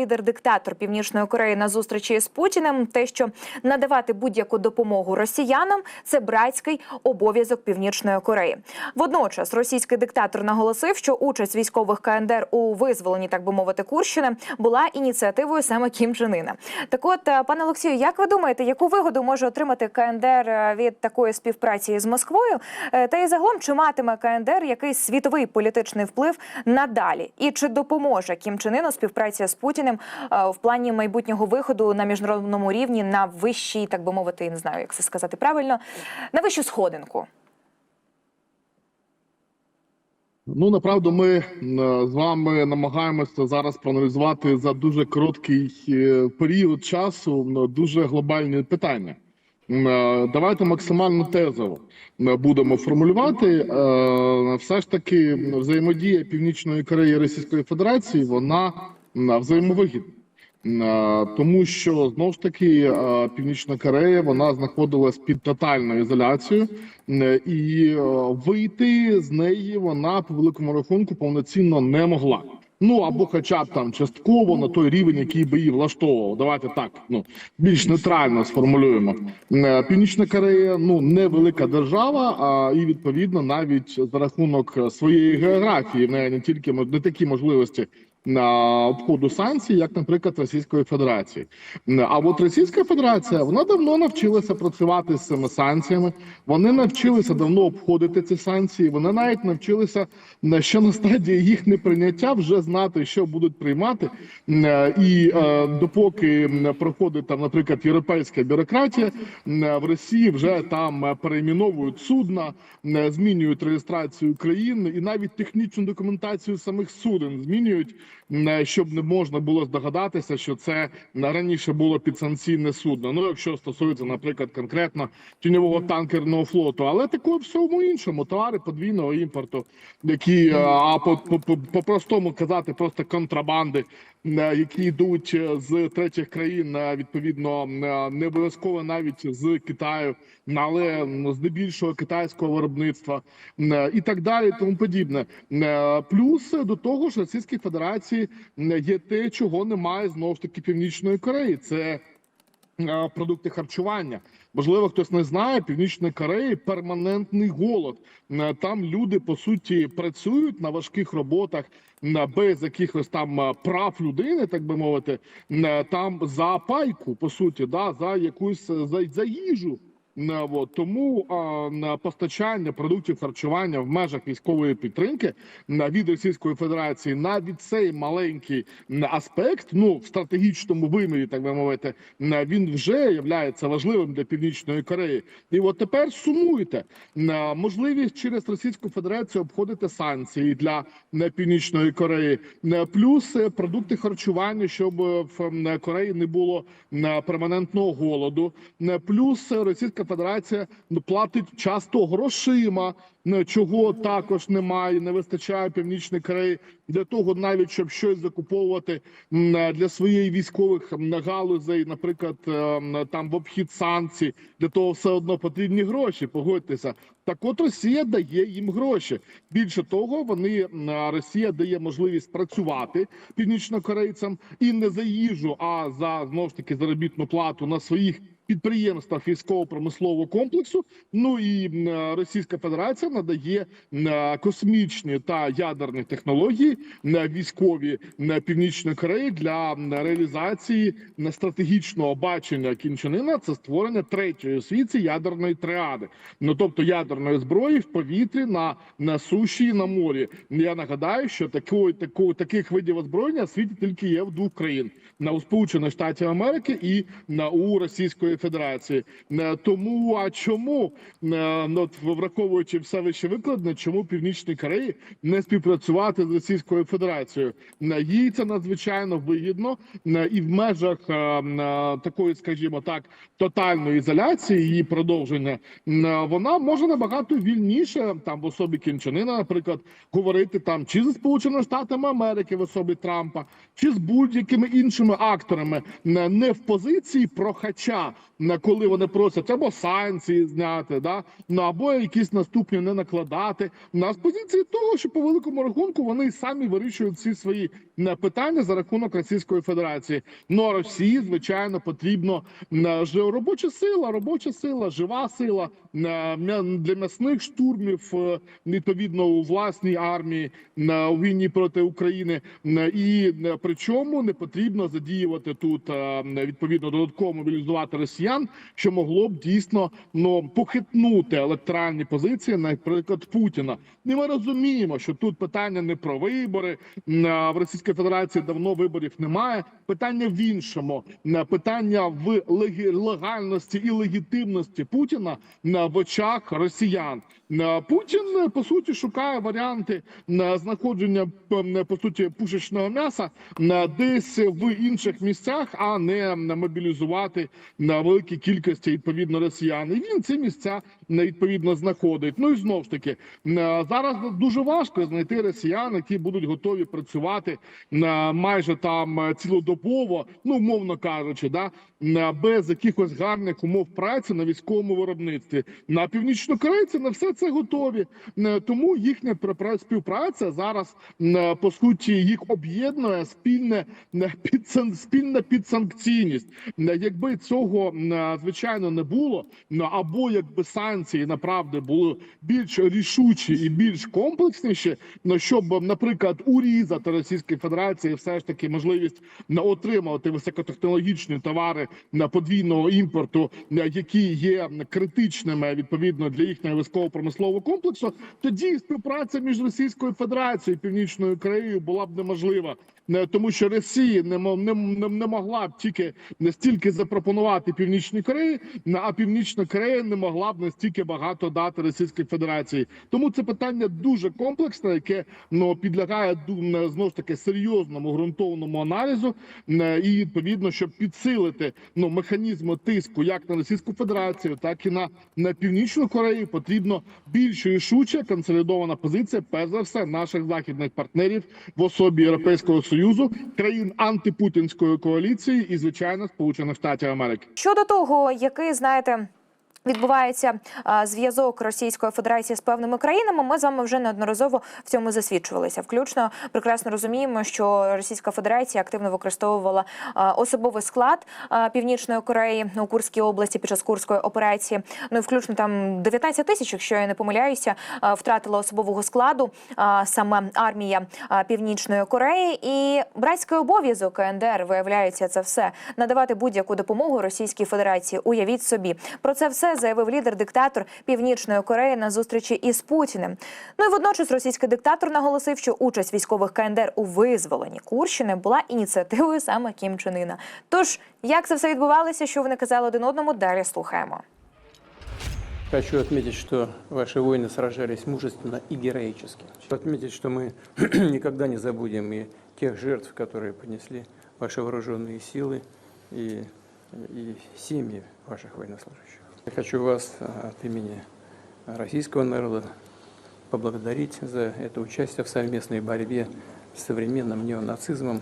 лідер-диктатор Північної Кореї на зустрічі з Путіним. Те, що надавати будь-яку допомогу росіянам, це братський обов'язок Північної Кореї. Водночас російський диктатор наголосив, що участь військових КНДР у визволенні, так би мовити, Курщини була ініціативою саме Кім Іна. Так, от, е, пане Олексію, як ви думаєте, яку вигоду може отримати КНДР е, від такої співпраці з Москвою? Е, Та й загалом чи матиме КНДР якийсь світовий політичний вплив надалі? І чи допоможе Кім Чен співпраця з Путіним е, в плані майбутнього виходу на міжнародному рівні на вищий, так би мовити, не знаю, як це сказати правильно, на вищу сходинку? Ну направду, ми е, з вами намагаємося зараз проаналізувати за дуже короткий е, період часу дуже глобальні питання. Давайте максимально тезово будемо формулювати. Все ж таки, взаємодія Північної Кореї Російської Федерації вона м, взаємовигідна. Е, Тому що знову ж таки е, Північна Корея вона знаходилась під тотальною ізоляцією, е, і вийти з неї вона по великому рахунку повноцінно не могла. Ну або, хоча б там частково на той рівень, який би її влаштовував. Давайте так ну більш нейтрально сформулюємо. Північна Корея ну невелика держава, а і відповідно навіть за рахунок своєї географії в неї не тільки не такі можливості на обходу санкцій, як, наприклад, Російської Федерації. А от Російська Федерація вона давно навчилася працювати з цими санкціями. Вони навчилися давно обходити ці санкції. Вони навіть навчилися е, ще на стадії їх неприйняття вже знати, що будуть приймати. Е, І е, допоки проходить там, наприклад, європейська бюрократія, в Росії вже там перейменовують судна, змінюють реєстрацію країн і навіть технічну документацію самих суден змінюють, щоб не можна було здогадатися, що це е, раніше було підсанкційне судно. Ну, якщо стосується, наприклад, конкретно тіньового танкерного флоту, але такого всьому іншому товари подвійного імпорту, які е, а по, по, по, простому казати, просто контрабанди, е, які йдуть е, з третіх країн, е, відповідно е, не обов'язково навіть з Китаю, але здебільшого китайського виробництва е, і так далі, тому подібне. Е, Плюс до того ж Російській Федерації є те, чого немає знову ж таки Північної Кореї. Це е, продукти харчування. Можливо, хтось не знає, Північної Кореї перманентний голод. Е, Там люди по суті працюють на важких роботах е, без якихось там прав людини, так би мовити, там за пайку, по суті, да, за якусь за, за їжу. От, тому на постачання продуктів харчування в межах військової підтримки від Російської Федерації навіть цей маленький аспект, ну в стратегічному вимірі, так би мовити, він вже є важливим для північної Кореї. І от тепер сумуйте можливість через Російську Федерацію обходити санкції для північної Кореї, плюс е, продукти харчування, щоб е, в Кореї не було перманентного голоду, плюс е, Російська Федерація ну, платить часто грошима, чого також немає, не вистачає північної Кореї для того, навіть щоб щось закуповувати для своєї військових галузей, наприклад, е, там в обхід санкцій, для того все одно потрібні гроші. Погодьтеся. Так, от Росія дає їм гроші. Більше того, вони Росія дає можливість працювати північнокорейцям і не за їжу, а за знову ж таки заробітну плату на своїх підприємствах військово-промислового комплексу. Ну і Російська Федерація надає м, космічні та ядерні технології м, військові м, Північної Кореї для реалізації стратегічного бачення Кінчанина. Це створення третьої світі ядерної триади. Ну тобто ядерної зброї в повітрі на, на суші і на морі. Я нагадаю, що такої, такої таких видів озброєння світі тільки є в двох країн: на у Сполучених Штатів Америки і на у Російської Федерації. Е, Тому а чому е, ну, от враховуючи все вище викладне, чому Північній Кореї не співпрацювати з Російською Федерацією? Е, Їй це надзвичайно вигідно і в межах такої, скажімо так, тотальної ізоляції її продовження вона може набагато вільніше там в особі Кінчанина, наприклад, говорити там чи зі Сполученими Штатами Америки в особі Трампа, чи з будь-якими іншими акторами не в позиції прохача коли вони просять або санкції зняти, да ну або якісь наступні не накладати. На позиції того, що по великому рахунку вони самі вирішують всі свої е, питання за рахунок Російської Федерації. Ну а Росії, звичайно, потрібно е, робоча сила, робоча сила, жива сила е, для м'ясних штурмів відповідно у власній армії на війні проти України. І е, причому не потрібно задіювати тут відповідно додатково мобілізувати росіян, що могло б дійсно ну похитнути електоральні позиції, наприклад, Путіна. І ми розуміємо, що тут питання не про вибори в Російській Федерації давно виборів немає. Питання в іншому питання в легальності і легітимності Путіна на в очах росіян. Путін по суті шукає варіанти знаходження по суті пушечного м'яса десь в інших місцях, а не мобілізувати великій кількості відповідно росіян. І він ці місця м, відповідно знаходить. Ну і знову ж таки м, зараз дуже важко знайти росіян, які будуть готові працювати на майже там е, цілодобово, ну умовно кажучи, да без якихось гарних умов праці на військовому виробництві. На північнокорейці на все це готові. Тому їхня пра- співпраця зараз по суті їх об'єднує спільне підсан- спільна підсанкційність. Якби цього м, звичайно не було, ну, або якби санкції направді були більш рішучі і більш комплексніші, ну щоб, наприклад, урізати Російській Федерації все ж таки можливість м, отримувати високотехнологічні товари на подвійного імпорту, які є критичними відповідно для їхнього військово-промислового комплексу, тоді співпраця між Російською Федерацією і Північною Кореєю була б неможлива. Тому, що Росія не, не, не, могла б тільки настільки запропонувати Північній Кореї, а Північна Корея не могла б настільки багато дати Російській Федерації. Тому це питання дуже комплексне, яке ну підлягає знову ж таки серйозному ґрунтовному аналізу, і відповідно, щоб підсилити ну механізми тиску як на Російську Федерацію, так і на, на Північну Корею, потрібно більш рішуча консолідована позиція, перш за все, наших західних партнерів в особі Європейського союзу, країн антипутінської коаліції і звичайно Сполучених Штатів Америки. Щодо того, який знаєте. Відбувається зв'язок Російської Федерації з певними країнами. Ми з вами вже неодноразово в цьому засвідчувалися. Включно прекрасно розуміємо, що Російська Федерація активно використовувала особовий склад Північної Кореї у Курській області під час курської операції. Ну і включно там 19 тисяч, якщо я не помиляюся, втратила особового складу саме армія Північної Кореї і братський обов'язок КНДР виявляється це все надавати будь-яку допомогу Російській Федерації. Уявіть собі про це все заявив лідер-диктатор Північної Кореї на зустрічі із Путіним. Ну і водночас російський диктатор наголосив, що участь військових КНДР у визволенні Курщини була ініціативою саме Кім Чен Іна. Тож як це все відбувалося, що вони казали один одному, далі слухаємо. Хочу отметить, что ваши воины сражались мужественно и героически. Отметить, что мы никогда не забудем и тех жертв, которые понесли ваши вооруженные силы и, и семьи ваших военнослужащих. Я хочу вас а, от имени российского народа поблагодарить за это участие в совместной борьбе с современным неонацизмом.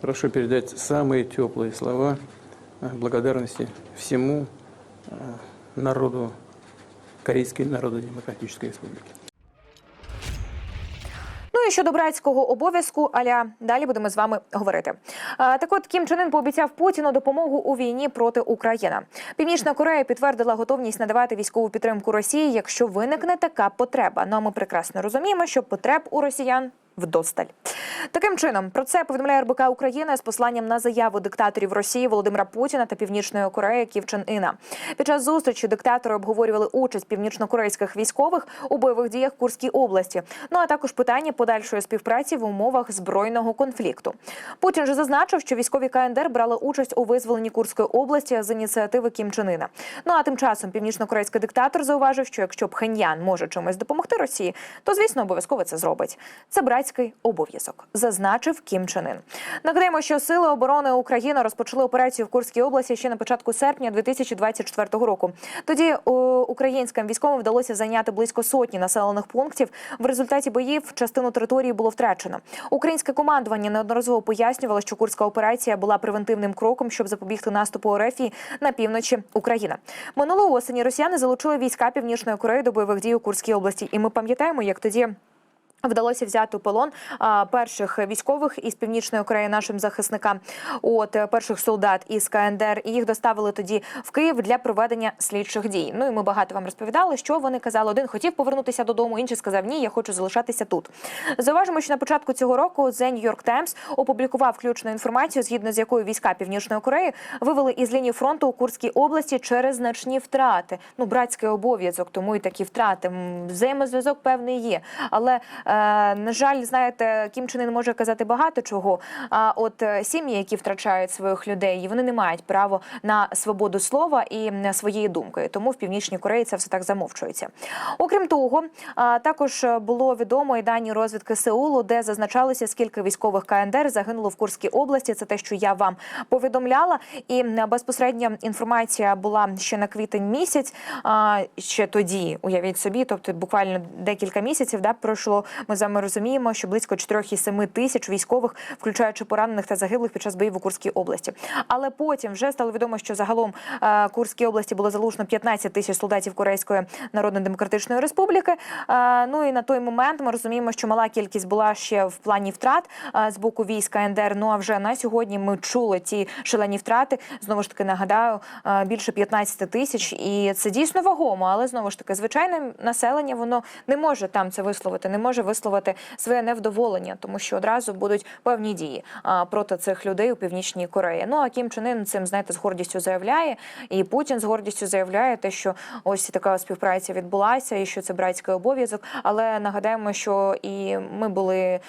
Прошу передать самые теплые слова а, благодарности всему а, народу Корейской Народно-Демократической Республики. І щодо братського обов'язку, аля далі будемо з вами говорити. Так от Кім Чен Ын пообіцяв Путіну допомогу у війні проти України. Північна Корея підтвердила готовність надавати військову підтримку Росії, якщо виникне така потреба. Ну а ми прекрасно розуміємо, що потреб у росіян. Вдосталь таким чином про це повідомляє РБК Україна з посланням на заяву диктаторів Росії Володимира Путіна та Північної Кореї Чен Іна. Під час зустрічі диктатори обговорювали участь північнокорейських військових у бойових діях Курській області. Ну а також питання подальшої співпраці в умовах збройного конфлікту. Путін же зазначив, що військові КНДР брали участь у визволенні Курської області з ініціативи Кім Чен Іна. Ну а тим часом північнокорейський диктатор зауважив, що якщо Пхеньян може чимось допомогти Росії, то звісно обов'язково це зробить. Це братський братський обов'язок, зазначив Кім Чен Ін. Нагадаємо, що сили оборони України розпочали операцію в Курській області ще на початку серпня 2024 року. Тоді українським військовим вдалося зайняти близько сотні населених пунктів. В результаті боїв частину території було втрачено. Українське командування неодноразово пояснювало, що курська операція була превентивним кроком, щоб запобігти наступу РФ на півночі України. Минулої осені росіяни залучили війська Північної Кореї до бойових дій у Курській області, і ми пам'ятаємо, як тоді. Вдалося взяти у полон перших військових із північної Кореї нашим захисникам, от е, перших солдат із КНДР, і їх доставили тоді в Київ для проведення слідчих дій. Ну і ми багато вам розповідали, що вони казали. Один хотів повернутися додому, інший сказав ні, я хочу залишатися тут. Зауважимо, що на початку цього року The New York Times опублікував включну інформацію, згідно з якою війська Північної Кореї вивели із лінії фронту у Курській області через значні втрати. Ну, братський обов'язок, тому і такі втрати. Взаємозв'язок певний є, але е, на жаль, знаєте, Кім Чен Ын може казати багато чого. А от е, сім'ї, які втрачають своїх людей, вони не мають права на свободу слова і своєї думки. Тому в північній Кореї це все так замовчується. Окрім того, також було відомо і дані розвідки Сеулу, де зазначалося, скільки військових КНДР загинуло в Курській області. Це те, що я вам повідомляла. І безпосередня інформація була ще на квітень місяць. Ще тоді, уявіть собі, тобто буквально декілька місяців да, пройшло. Ми з вами розуміємо, що близько 4,7 тисяч військових, включаючи поранених та загиблих під час боїв у Курській області. Але потім вже стало відомо, що загалом е, Курській області було залучено 15 тисяч солдатів Корейської Народно-Демократичної Республіки. Е, ну і на той момент ми розуміємо, що мала кількість була ще в плані втрат е, з боку війська НДР. Ну а вже на сьогодні ми чули ті шалені втрати. Знову ж таки нагадаю, більше 15 тисяч, і це дійсно вагомо. Але знову ж таки, звичайне населення воно не може там це висловити, не може висловити своє невдоволення, тому що одразу будуть певні дії проти цих людей у північній Кореї. Ну а Кім Чен Ын цим знаєте з гордістю заявляє, і Путін з гордістю заявляє те, що ось така співпраця відбулася, і що це братський обов'язок. Але нагадаємо, що і ми були е,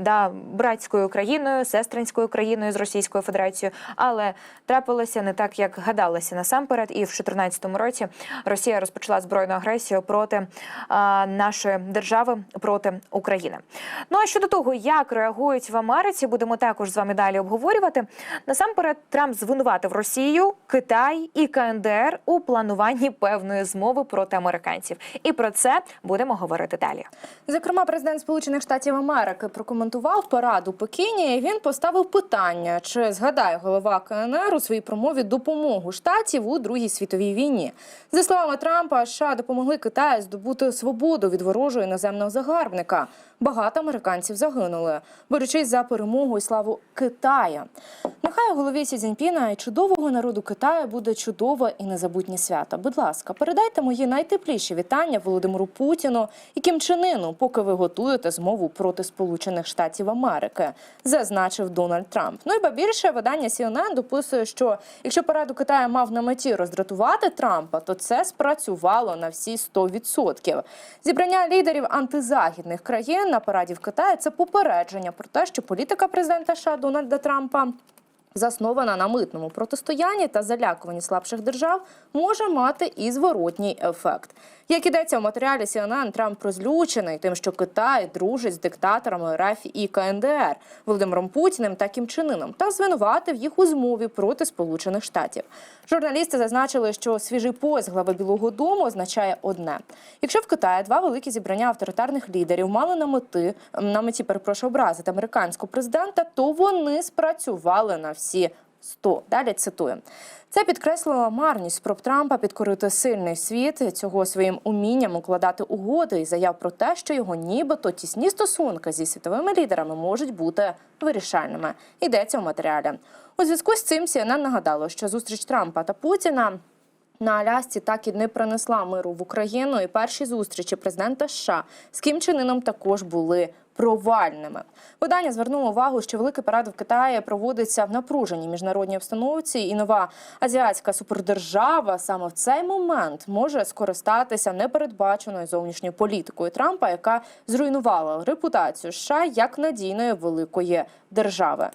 да братською країною, сестринською країною з Російською Федерацією, але трапилося не так, як гадалося насамперед. І в 2014 році Росія розпочала збройну агресію проти нашої держави проти України. Ну а щодо того, як реагують в Америці, будемо також з вами далі обговорювати. Насамперед, Трамп звинуватив Росію, Китай і КНДР у плануванні певної змови проти американців. І про це будемо говорити далі. Зокрема, президент Сполучених Штатів Америки прокоментував парад у Пекіні. і Він поставив питання, чи згадає голова КНР у своїй промові допомогу штатів у Другій світовій війні. За словами Трампа, США допомогли Китаю здобути свободу від ворожого іноземного загарбника представника. Багато американців загинули, борючись за перемогу і славу Китая. Нехай у голові Сі Цзіньпіна і чудового народу Китаю буде чудове і незабутнє свято. Будь ласка, передайте мої найтепліші вітання Володимиру Путіну і Кім Чен Ыну, поки ви готуєте змову проти Сполучених Штатів Америки, зазначив Дональд Трамп. Ну і ба більше видання CNN дописує, що якщо парад у Китаю мав на меті роздратувати Трампа, то це спрацювало на всі 100%. Зібрання лідерів антизахідних країн на параді в Китаї це попередження про те, що політика президента США Дональда Трампа заснована на митному протистоянні та залякуванні слабших держав, може мати і зворотній ефект. Як ідеться в матеріалі CNN, Трамп розлючений тим, що Китай дружить з диктаторами РФ і КНДР Володимиром Путіним та Кім Чен Ыном та звинуватив їх у змові проти Сполучених Штатів. Журналісти зазначили, що свіжий пояс глави Білого Дому означає одне: якщо в Китаї два великі зібрання авторитарних лідерів мали на мети на меті перепрошую образити американського президента, то вони спрацювали на всі 100. Далі цитую. Це підкреслило марність спроб Трампа підкорити сильний світ цього своїм умінням укладати угоди і заяв про те, що його нібито тісні стосунки зі світовими лідерами можуть бути вирішальними. Йдеться в матеріалі. У зв'язку з цим CNN нагадало, що зустріч Трампа та Путіна. На Алясці так і не принесла миру в Україну, і перші зустрічі президента США з Кім Чен Ыном також були провальними. Видання звернуло увагу, що великий парад в Китаї проводиться в напруженій міжнародній обстановці, і нова азіатська супердержава саме в цей момент може скористатися непередбаченою зовнішньою політикою Трампа, яка зруйнувала репутацію США як надійної великої держави.